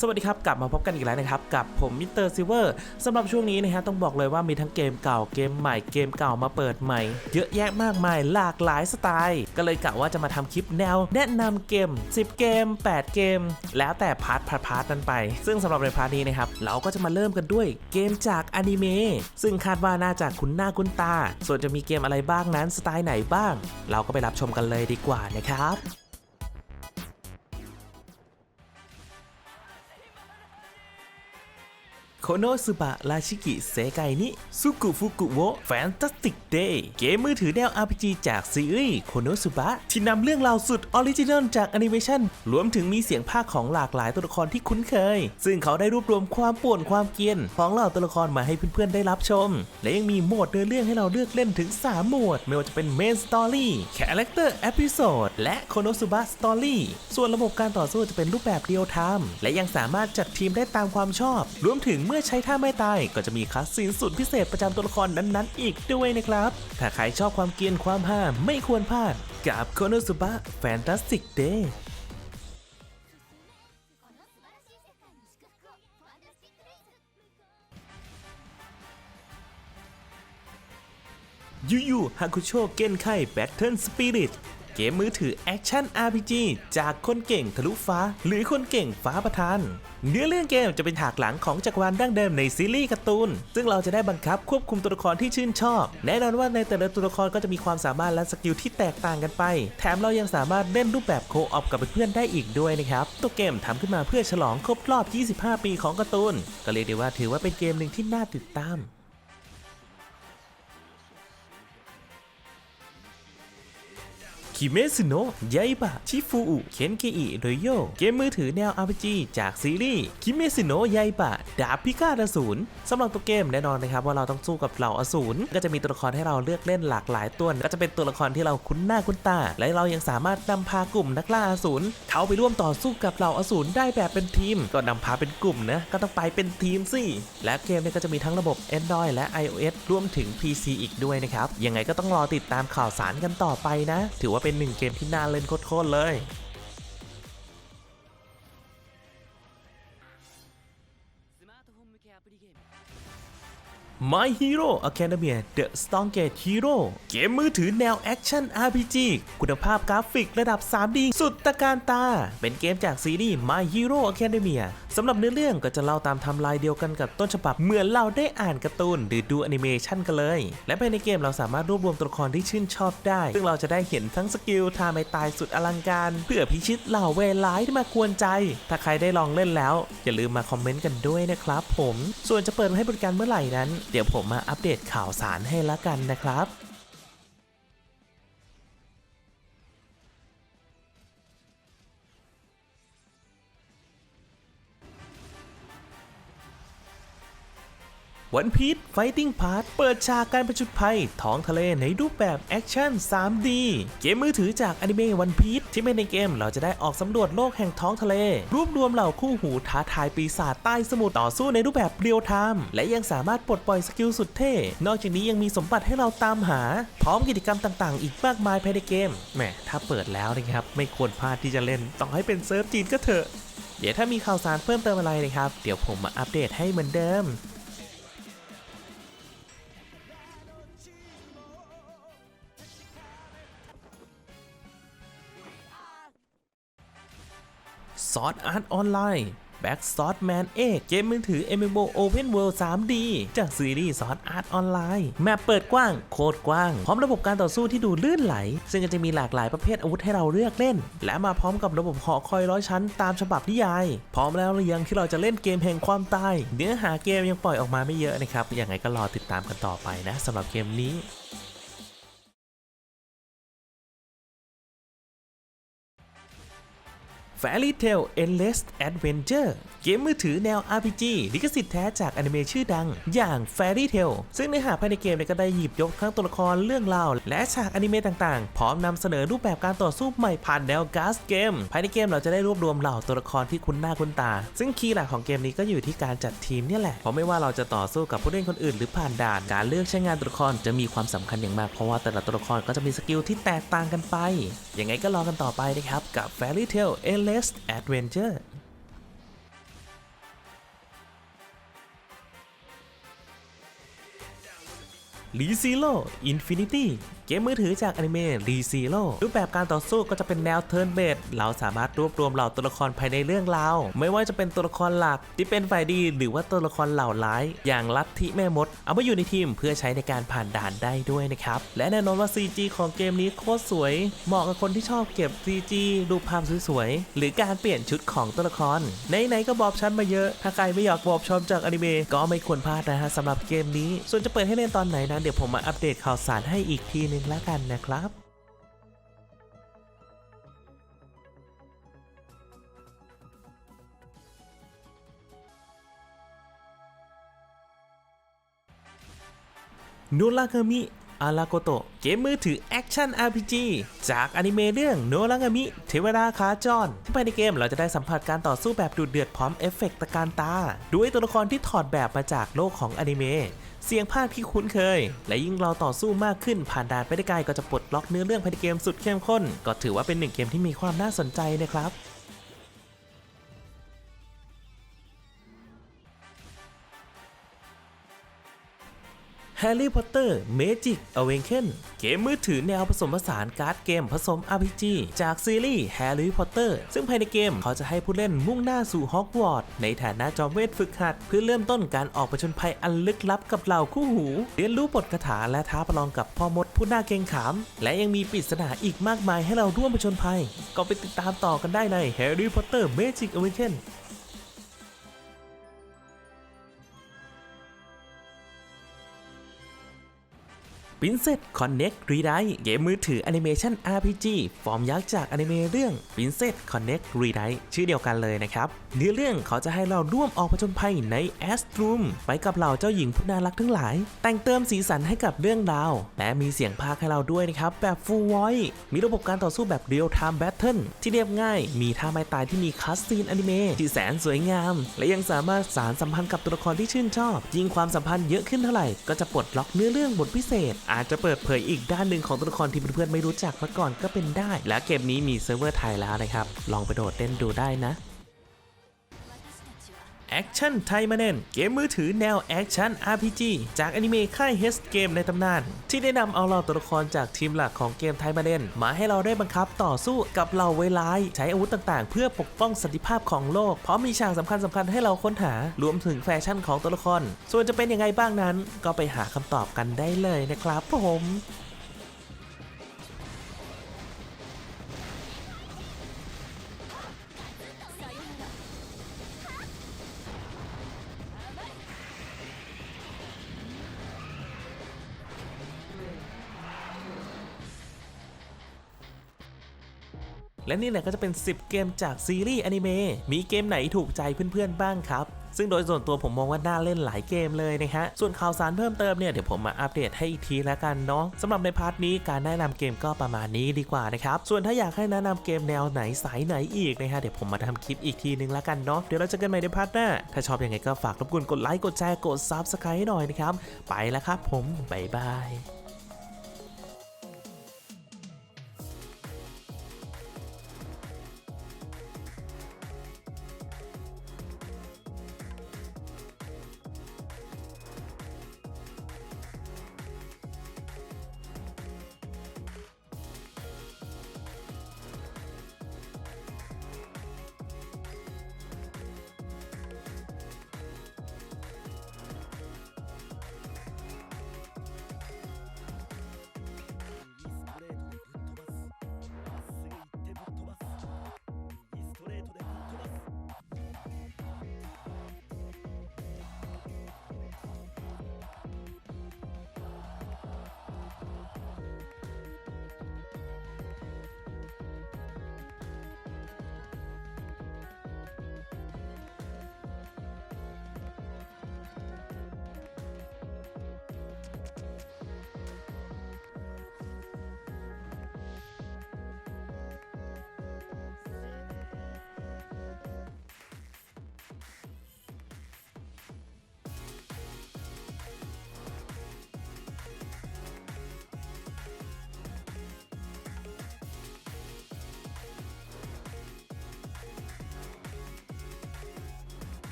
สวัสดีครับ กลับมาพบกันอีกแล้วนะครับ กับผมมิสเตอร์ซิเวอร์สำหรับช่วงนี้นะฮะต้องบอกเลยว่ามีทั้งเกมเก่าเกมใหม่เกมเก่ามาเปิดใหม่ เยอะแยะมากมายหลากหลายสไตล์ ก็เลยกะว่าจะมาทำคลิปแนว แนะนำเกม 10 เกม 8 เกม แล้วแต่พาร์ทพาร์ทพาร์ทนั้นไป ซึ่งสำหรับในพาร์ทนี้นะครับเราก็จะมาเริ่มกันด้วยเกมจากอนิเมะซึ่งคาดว่าน่าจะคุ้นหน้าคุ้นตา ส่วนจะมีเกมอะไรบ้างนั้นสไตล์ไหนบ้าง เราก็ไปรับชมกันเลยดีกว่านะครับ โคโนสุบะราชิกิเซไกนิสุกุฟุกุโวแฟนตาสติกเดย์เกมมือถือแนว RPG จากซีรีส์โคโนสุบะที่นำเรื่องราวสุดออริจินอลจากแอนิเมชันรวมถึงมีเสียงภาคของหลากหลายตัวละครที่คุ้นเคย ซึ่งเขาได้รวบรวมความป่วนความเกียนของเหล่าตัวละครมาให้เพื่อนๆได้รับชม และยังมีโหมดเนื้อเรื่องให้เราเลือกเล่นถึง 3 โหมด ไม่ว่าจะเป็นเมนสตอรี่คาแรคเตอร์เอพิโซดและโคโนสุบะสตอรี่ส่วนระบบการต่อสู้จะเป็นรูปแบบเรียลไทม์และยังสามารถจัดทีมได้ตามความชอบ รวมถึงเมื่อมื่อใช้ท่าไม่ตายก็จะมีคัสซีนสุดพิเศษประจำตัวละครนั้นๆ อีกด้วยนะครับ ถ้าใครชอบความเกรียนความห้าไม่ควรพลาด กับโคโนสุบะแฟนตาสติกเดย์ยูยูฮากุโชเก้นไข่แบทเทิลสปิริต เกมมือถือแอคชั่น RPG จากคนเก่งทะลุฟ้า หรือคนเก่งฟ้าประทาน เนื้อเรื่องเกมจะเป็นฉากหลังของจักรวาลดั้งเดิมในซีรีส์การ์ตูน ซึ่งเราจะได้บังคับควบคุมตัวละครที่ชื่นชอบ แน่นอนว่าในแต่ละตัวละครก็จะมีความสามารถและสกิลที่แตกต่างกันไป แถมเรายังสามารถเล่นรูปแบบโคออปกับเพื่อนได้อีกด้วยนะครับ ตัวเกมทำขึ้นมาเพื่อฉลองครบรอบ 25 ปีของการ์ตูน ก็เรียกได้ว่าถือว่าเป็นเกมหนึ่งที่น่าติดตาม คิเมซุโนะยาอิบะ ชิฟูอุ เคนเกอิโรโย เกมมือถือแนว RPG จากซีรีส์ คิเมซุโนะยาอิบะ ดาบพิฆาตอสูรสำหรับตัวเกมแน่นอนนะครับว่าเราต้องสู้กับเหล่าอสูร ก็จะมีตัวละครให้เราเลือกเล่นหลากหลายตัว ก็จะเป็นตัวละครที่เราคุ้นหน้าคุ้นตา และเรายังสามารถนำพากลุ่มนักล่าอสูรเข้าไปร่วมต่อสู้กับเหล่าอสูรได้แบบเป็นทีม ก็นำพาเป็นกลุ่มนะ ก็ต้องไปเป็นทีมสิ และเกมเนี่ยก็จะมีทั้งระบบ Android และ iOS รวมถึง PC อีกด้วยนะครับ ยังไงก็ต้องรอติดตามข่าวสารกันต่อไปนะ ถือว่าเป็นหนึ่งเกมที่น่าเล่นโคตรๆเลย My Hero Academia The Strongest Hero เกมมือถือแนวแอคชั่น RPG คุณภาพกราฟิกระดับ 3D สุดตะการตา เป็นเกมจากซีรีส์ My Hero Academia สำหรับเนื้อเรื่องก็จะเล่าตามทำลายเดียวกันกับต้นฉบับ เหมือนเราได้อ่านการ์ตูนหรือดูแอนิเมชันกันเลย และภายในเกมเราสามารถรวบรวมตัวละครที่ชื่นชอบได้ ซึ่งเราจะได้เห็นทั้งสกิลทาไม่ตายสุดอลังการ เพื่อพิชิตเหล่าเวร้ายที่มากวนใจ ถ้าใครได้ลองเล่นแล้ว อย่าลืมมาคอมเมนต์กันด้วยนะครับผม ส่วนจะเปิดให้บริการเมื่อไหร่นงั้นเดี๋ยวผมมาอัปเดตข่าวสารให้ละกันนะครับ วันพี e ไฟติ้งพาร์ทเปิดฉากการประจุดภัยท้องทะเลในรูปแบบแอคชั่น 3D เกมมือถือจากอนิเมะวันพี e ที่ไม่ในเกมเราจะได้ออกสำรวจโลกแห่งท้องทะเล รวบรวมเหล่าคู่หูท้าทายปีศาจใต้สมุทรต่อสู้ในรูปแบบเรียลไทม์และยังสามารถปลดปล่อยสกิลสุดเท่ นอกจากนี้ยังมีสมบัติให้เราตามหา พร้อมกิจกรรมต่างๆ อีกมากมายภายในเกมแหมถ้าเปิดแล้วนะครับไม่ควรพลาดที่จะเล่นต้องให้เป็นเซิร์ฟจีนก็เถอะเดี๋ยวถ้ามีข่าวสารเพิ่มเติมอะไรนะครับเดี๋ยวผมมาอัปเดตให้เหมือนเดิม ซอ r อาร์ตออนไลน์แบ็กซอ r แมนเอกเกมมือถือ MMO Open World 3D จากซีรีส์ซอ r อาร์ตออนไลน์ แมปเปิดกว้าง โคตรกว้าง พร้อมระบบการต่อสู้ที่ดูลื่นไหล ซึ่งก็จะมีหลากหลายประเภทอาวุธให้เราเลือกเล่น และมาพร้อมกับระบบหอคอยร้อยชั้นตามฉบับนิยาย พร้อมแล้วหรือยังที่เราจะเล่นเกมแห่งความตาย เนื้อหาเกมยังปล่อยออกมาไม่เยอะนะครับยังไงก็รอติดตามกันต่อไปนะสำหรับเกมนี้ Fairy Tail Endless Adventure เกมมือถือแนว RPG ลิขสิทธิ์แท้จากอนิเมะชื่อดัง อย่าง Fairy Tail ซึ่งเนื้อหาภายในเกมก็ได้หยิบยกทั้งตัวละครเรื่องราว และฉากอนิเมะต่างๆ พร้อมนำเสนอรูปแบบการต่อสู้ใหม่ผ่านแนวการ์ดเกม ภายในเกมเราจะได้รวบรวมเหล่าตัวละครที่คุ้นหน้าคุ้นตา ซึ่งคีย์หลักของเกมนี้ก็อยู่ที่การจัดทีมเนี่ยแหละ เพราะไม่ว่าเราจะต่อสู้กับผู้เล่นคนอื่นหรือผ่านด่าน การเลือกใช้งานตัวละครจะมีความสำคัญอย่างมาก เพราะว่าแต่ละตัวละครก็จะมีสกิลที่แตกต่างกันไป ยังไงก็รอกันต่อไปนะครับกับ Fairy Tail Endless Adventure รีซีโร่อินฟินิตี้เกมมือถือจากอนิเมะรีซีโร่รูปแบบการต่อสู้ก็จะเป็นแนวเทิร์นเบสเราสามารถรวบรวมเหล่าตัวละครภายในเรื่องราวไม่ว่าจะเป็นตัวละครหลักที่เป็นฝ่ายดีหรือว่าตัวละครเหล่าร้าย อย่างลัทธิแม่มด เอามาอยู่ในทีมเพื่อใช้ในการผ่านด่านได้ด้วยนะครับ และแน่นอนว่า CG ของเกมนี้โคตรสวย เหมาะกับคนที่ชอบเก็บ CG รูปภาพสวยๆหรือการเปลี่ยนชุดของตัวละครไหนๆก็บอบชั้นมาเยอะ ถ้าใครไม่อยากบอบชมจากอนิเมะก็ไม่ควรพลาดนะฮะสำหรับเกมนี้ ส่วนจะเปิดให้เล่นตอนไหนนั้นเดี๋ยวผมมาอัปเดตข่าวสารให้อีกทีนึงแล้วกันนะครับโนรากามิ อาราโกโตะเกมมือถือแอคชั่น RPG จากอนิเมะเรื่องโนรากามิ เทวดาขาจรที่ภายในเกมเราจะได้สัมผัสการต่อสู้แบบดุเดือดพร้อมเอฟเฟกต์ตะการตา ด้วยตัวละครที่ถอดแบบมาจากโลกของอนิเมะเสียงภาคที่คุ้นเคย และยิ่งเราต่อสู้มากขึ้นผ่านด่านไปได้ไกลก็จะปลดล็อกเนื้อเรื่องภายในเกมสุดเข้มข้น ก็ถือว่าเป็นหนึ่งเกมที่มีความน่าสนใจนะครับ Harry Potter Magic Awaken เกมมือถือแนวผสมผสานการ์ดเกมผสม RPG จากซีรีส์ Harry Potter ซึ่งภายในเกมเขาจะให้ผู้เล่นมุ่งหน้าสู่ฮอกวอตส์ในฐานะจอมเวทฝึกหัด เพื่อเริ่มต้นการออกประชนภัยอันลึกลับกับเหล่าคู่หู เรียนรู้บทคาถาและท้าประลองกับพ่อมดผู้น่าเกรงขาม และยังมีปริศนาอีกมากมายให้เราร่วมประชนภัย ก็ไปติดตามต่อกันได้ใน Harry Potter Magic Awaken Princess Connect Redite เกมมือถือแอนิเมชัน RPG ฟอร์มยักษ์จากอนิเมะเรื่อง Princess Connect Redite ชื่อเดียวกันเลยนะครับ เนื้อเรื่องเขาจะให้เราร่วมออกผจญภัยใน a s t r o o m ไปกับเหล่าเจ้าหญิงผู้น่ารักทั้งหลาย แต่งเติมสีสันให้กับเรื่องราว และมีเสียงพากย์ให้เราด้วยนะครับ แบบ Full Voice มีระบบการต่อสู้แบบ Real Time Battle ที่เรียบง่าย มีท่าไม้ตายที่มีคัสซีนอนิเมะที่แสนสวยงาม และยังสามารถสารสัมพันธ์กับตัวละครที่ชื่นชอบ ยิ่งความสัมพันธ์เยอะขึ้นเท่าไหร่ก็จะปลดล็อกเนื้อเรื่องบทพิเศษอาจจะเปิดเผยอีกด้านหนึ่งของตัวละครที่เพื่อนๆไม่รู้จักมาก่อนก็เป็นได้ และเกมนี้มีเซิร์ฟเวอร์ไทยแล้วนะครับ ลองไปโดดเล่นดูได้นะ แอคชั่นไทมาเนนเกมมือถือแนวแอคชั่น RPG จากอนิเมะค่ายเฮสเกมในตำนาน ที่ได้นำเอาเหล่าตัวละครจากทีมหลักของเกมไทมาเนนมาให้เราได้บังคับต่อสู้กับเหล่าเวลาย ใช้อาวุธต่างๆ เพื่อปกป้องสันติภาพของโลกพร้อมมีฉากสำคัญสำคัญๆให้เราค้นหารวมถึงแฟชั่นของตัวละคร ส่วนจะเป็นยังไงบ้างนั้น ก็ไปหาคำตอบกันได้เลยนะครับผม และนี่แหละก็จะเป็น 10 เกมจากซีรีส์อนิเมะมีเกมไหนถูกใจเพื่อนๆบ้างครับซึ่งโดยส่วนตัวผมมองว่าน่าเล่นหลายเกมเลยนะฮะ ส่วนข่าวสารเพิ่มเติมเนี่ยเดี๋ยวผมมาอัปเดตให้อีกทีแล้วกันเนาะสำหรับในพาร์ทนี้การแนะนำเกมก็ประมาณนี้ดีกว่านะครับ ส่วนถ้าอยากให้แนะนำเกมแนวไหนสายไหนอีกนะฮะเดี๋ยวผมมาทำคลิปอีกทีนึงแล้วกันเนาะ เดี๋ยวเราเจอกันใหม่ในพาร์ทหน้า ถ้าชอบยังไงก็ฝากรบกวนกดไลค์กดแชร์กด Subscribe ให้หน่อยนะครับ ไปแล้วครับผมบ๊ายบาย